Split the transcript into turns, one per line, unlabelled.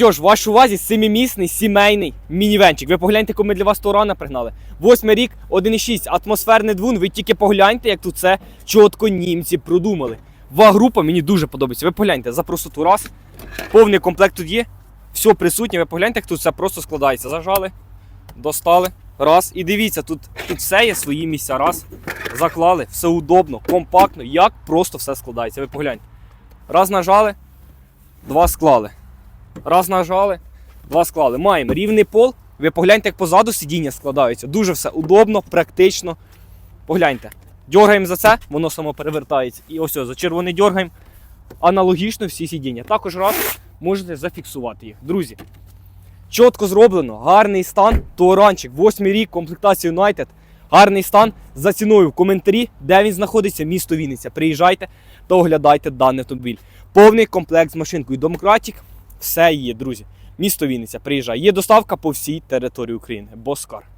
Йош, вашу увазі семимісний сімейний мінівенчик. Ви погляньте, яку ми для вас Турана пригнали. Восьмий рік, 1,6, атмосферний двун. Ви тільки погляньте, як тут це чітко німці продумали. Ва-група мені дуже подобається. Ви погляньте, за простоту раз. Повний комплект тут є. Все присутнє. Ви погляньте, як тут все просто складається. Зажали, достали. Раз. І дивіться, тут, тут все є свої місця. Раз. Заклали, все удобно, компактно, як просто все складається. Ви погляньте. Раз нажали, два склали. Раз нажали, два склали. Маємо рівний пол. Ви погляньте, як позаду сидіння складаються. Дуже все удобно, практично. Погляньте. Дергаємо за це, воно само перевертається. І ось, ось за червоний дергаємо. Аналогічно всі сидіння. Також раз можете зафіксувати їх. Друзі, чітко зроблено, гарний стан. Туранчик, 8 рік, комплектація United. Гарний стан за ціною в коментарі, де він знаходиться, місто Вінниця. Приїжджайте та оглядайте даний автомобіль. Повний комплект з машинкою. Домкратік, все є, друзі. Місто Вінниця, приїжджай. Є доставка по всій території України. Боскар.